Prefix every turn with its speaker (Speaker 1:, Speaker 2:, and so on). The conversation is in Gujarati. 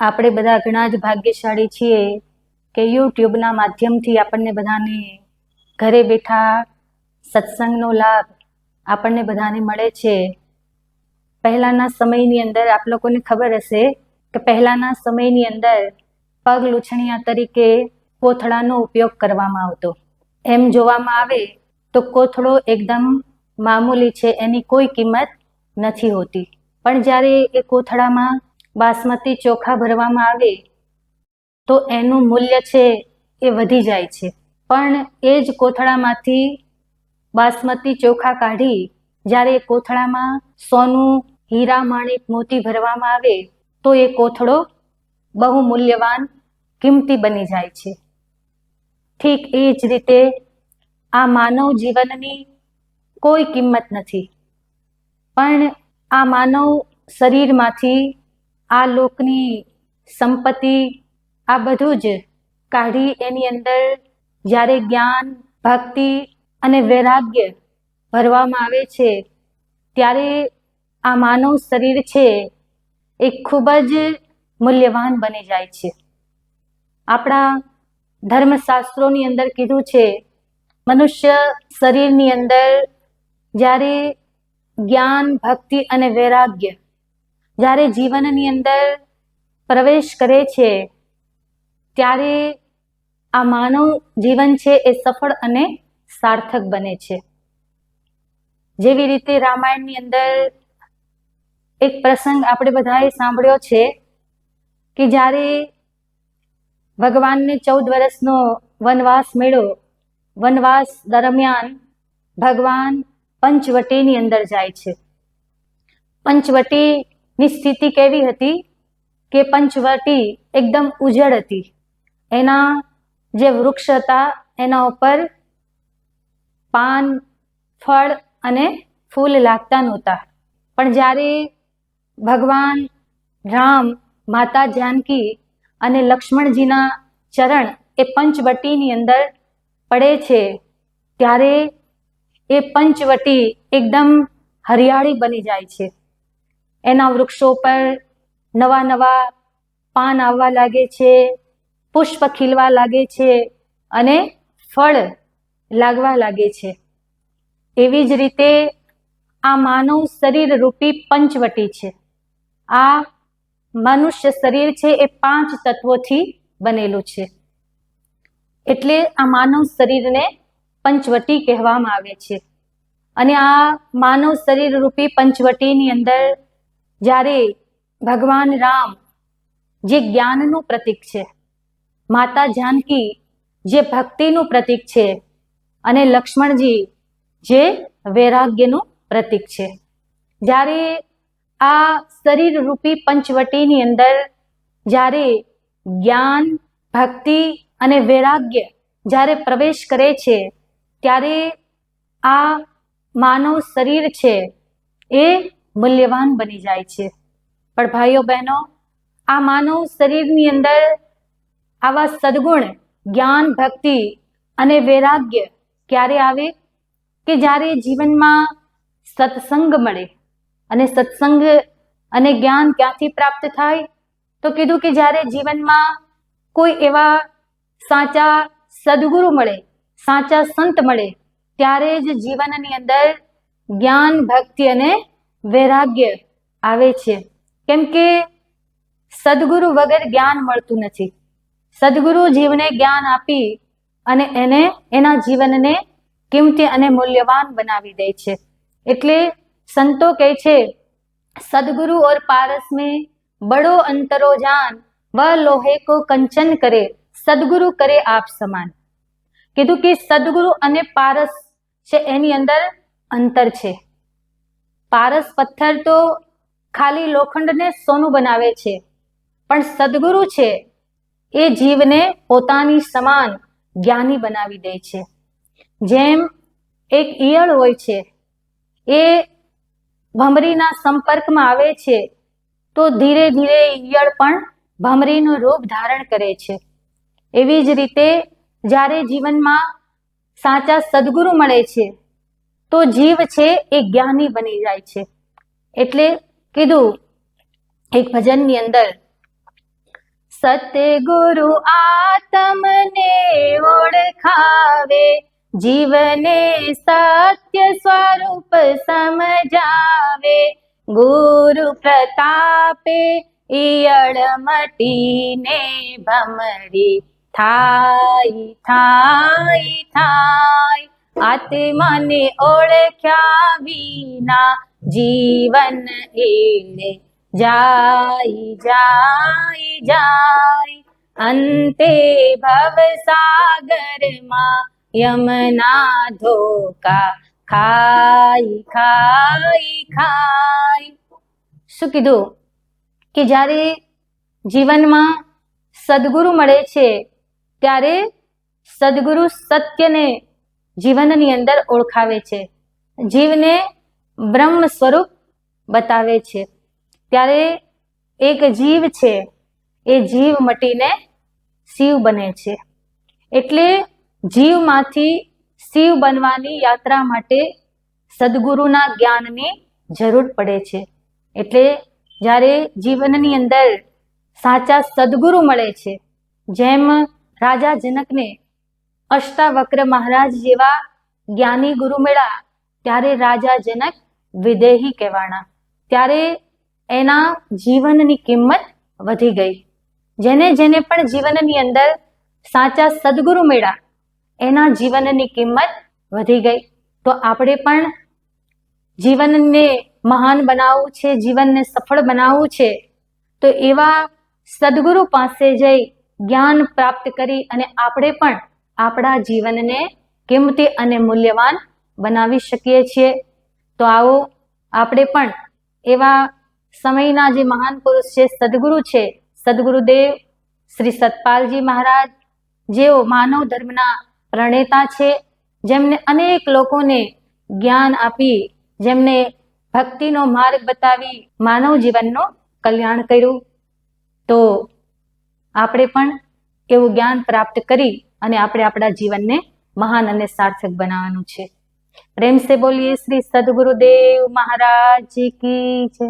Speaker 1: આપણે બધા ઘણા જ ભાગ્યશાળી છીએ કે યુટ્યુબના માધ્યમથી આપણને બધાને ઘરે બેઠા સત્સંગનો લાભ આપણને બધાને મળે છે. પહેલાંના સમયની અંદર આપ લોકોને ખબર હશે કે પહેલાંના સમયની અંદર પગ લૂછણિયા તરીકે કોથળાનો ઉપયોગ કરવામાં આવતો. એમ જોવામાં આવે તો કોથળો એકદમ મામૂલી છે, એની કોઈ કિંમત નથી હોતી. પણ જ્યારે એ કોથળામાં બાસમતી ચોખા ભરવામાં આવે, તો એનું મૂલ્ય છે એ વધી જાય છે. પણ એ જ કોથળામાંથી બાસમતી ચોખા કાઢી, જ્યારે એ કોથળામાં સોનું, હીરા, માણિક, મોતી ભરવામાં આવે, તો એ કોથળો બહુ મૂલ્યવાન કિંમતી બની જાય છે. ઠીક એ જ રીતે આ માનવ જીવનની કોઈ કિંમત નથી. પણ આ માનવ શરીરમાંથી આ લોકની સંપત્તિ આ બધું જ કાઢી એની અંદર જ્યારે જ્ઞાન, ભક્તિ અને વૈરાગ્ય ભરવામાં આવે છે, ત્યારે આ માનવ શરીર છે એ ખૂબ જ મૂલ્યવાન બની જાય છે. આપણા ધર્મશાસ્ત્રોની અંદર કીધું છે, મનુષ્ય શરીરની અંદર જ્યારે જ્ઞાન, ભક્તિ અને વૈરાગ્ય જ્યારે જીવનની અંદર પ્રવેશ કરે છે, ત્યારે આ માનવ જીવન છે એ સફળ અને સાર્થક બને છે. જેવી રીતે રામાયણની અંદર એક પ્રસંગ આપણે બધાએ સાંભળ્યો છે કે જ્યારે ભગવાનને ચૌદ વર્ષનો વનવાસ મેળો વનવાસ દરમિયાન ભગવાન પંચવટીની અંદર જાય છે. પંચવટીની સ્થિતિ કેવી હતી કે પંચવટી એકદમ ઉજળ હતી. એના જે વૃક્ષ હતા, એના ઉપર પાન, ફળ અને ફૂલ લાગતા નહોતા. પણ જ્યારે ભગવાન રામ, માતા જાનકી અને લક્ષ્મણજીના ચરણ એ પંચવટીની અંદર પડે છે, ત્યારે એ પંચવટી એકદમ હરિયાળી બની જાય છે. એના વૃક્ષો પર નવા નવા પાન આવવા લાગે છે, પુષ્પ ખીલવા લાગે છે અને ફળ લાગવા લાગે છે. એવી જ રીતે આ માનવ શરીર રૂપી પંચવટી છે. આ મનુષ્ય શરીર છે એ પાંચ તત્વોથી બનેલું છે. એટલે આ માનવ શરીરને પંચવટી કહેવામાં આવે છે. અને આ માનવ શરીર રૂપી પંચવટીની અંદર જ્યારે ભગવાન રામ જે જ્ઞાનનું પ્રતીક છે, માતા જાનકી જે ભક્તિનું પ્રતીક છે અને લક્ષ્મણજી જે વૈરાગ્યનું પ્રતીક છે. જ્યારે આ શરીર રૂપી પંચવટીની અંદર જ્યારે જ્ઞાન, ભક્તિ અને વૈરાગ્ય જ્યારે પ્રવેશ કરે છે, ત્યારે આ માનવ શરીર છે એ મૂલ્યવાન બની જાય છે. પણ ભાઈઓ બહેનો, આ માનવ શરીરની અંદર આવા સદગુણ, જ્ઞાન, ભક્તિ અને વૈરાગ્ય ક્યારે આવે? કે જ્યારે જીવનમાં સત્સંગ મળે અને સત્સંગ અને જ્ઞાન ક્યાંથી પ્રાપ્ત થાય? તો કીધું કે જ્યારે જીવનમાં કોઈ એવા સાચા સદગુરુ મળે, સાચા સંત મળે, ત્યારે જ જીવનની અંદર જ્ઞાન, ભક્તિ અને વૈરાગ્ય આવે છે. કેમ કે સદગુરુ વગર જ્ઞાન મળતું નથી. સદગુરુ જીવને જ્ઞાન આપી અને એને એના જીવનને કિંમતી અને મૂલ્યવાન બનાવી દે છે. એટલે સંતો કહે છે, સદગુરુ ઓર પારસ મેં બડો અંતરો જાન, વ લોહે કો કંચન કરે, સદગુરુ કરે આપ સમાન. કીધું કે સદગુરુ અને પારસ છે એની અંદર અંતર છે. પારસ પથ્થર તો ખાલી લોખંડને સોનું બનાવે છે, પણ સદગુરુ છે એ જીવને પોતાની સમાન જ્ઞાની બનાવી દે છે. જેમ એક ઈયળ હોય છે, એ ભમરીના સંપર્કમાં આવે છે, તો ધીરે ધીરે ઈયળ પણ ભમરીનું રૂપ ધારણ કરે છે. એવી જ રીતે જ્યારે જીવનમાં સાચા સદગુરુ મળે છે તો જીવ છે એ જ્ઞાની બની જાય છે. એટલે કીધું, એક ભજનની અંદર સતગુરુ આત્મને ઓળખાવે, જીવને સત્ય સ્વરૂપ સમજાવે. ગુરુ પ્રતાપે ઈયળ મટીને ભમરી થાય થાય થાય આત્માને ઓળખ્યા વિના જીવન એને જાય જાય જાય. અંતે ભવસાગરમાં યમના ધોકા ખાઈ ખાઈ ખાઈ. શું કીધું? કે જ્યારે જીવનમાં સદગુરુ મળે છે, ત્યારે સદગુરુ સત્યને જીવનની અંદર ઓળખાવે છે. જીવને બ્રહ્મ સ્વરૂપ બતાવે છે. ત્યારે એક જીવ છે, એ જીવ મટીને શિવ બને છે. એટલે જીવમાંથી શિવ બનવાની યાત્રા માટે સદગુરુના જ્ઞાનની જરૂર પડે છે. એટલે જ્યારે જીવનની અંદર સાચા સદગુરુ મળે છે, જેમ રાજા જનકને અષ્ટાવક્ર મહારાજ જેવા જ્ઞાની ગુરુ મળ્યા ત્યારે રાજા જનક વિદેહી કહેવાણા. ત્યારે એના જીવનની કિંમત વધી ગઈ. જેને જેને પણ જીવનની અંદર સાચા સદગુરુ મળ્યા એના જીવનની કિંમત વધી ગઈ. તો આપણે પણ જીવનને મહાન બનાવવું છે, જીવનને સફળ બનાવવું છે, તો એવા સદગુરુ પાસે જઈ જ્ઞાન પ્રાપ્ત કરી અને આપણે પણ આપણા જીવનને કિંમતી અને મૂલ્યવાન બનાવી શકીએ છીએ. તો આવો આપણે પણ એવા સમયના જે મહાન પુરુષ છે, સદગુરુ છે, સદગુરુદેવ શ્રી સતપાલજી મહારાજ, જેઓ માનવ ધર્મના પ્રણેતા છે, જેમને અનેક લોકોને જ્ઞાન આપી, જેમને ભક્તિનો માર્ગ બતાવી માનવ જીવનનું કલ્યાણ કર્યું. તો આપણે પણ એવું જ્ઞાન પ્રાપ્ત કરી અને આપણે આપણા જીવનને મહાન અને સાર્થક બનાવવાનું છે. પ્રેમ સે બોલીએ શ્રી સદગુરુદેવ મહારાજ કી જય.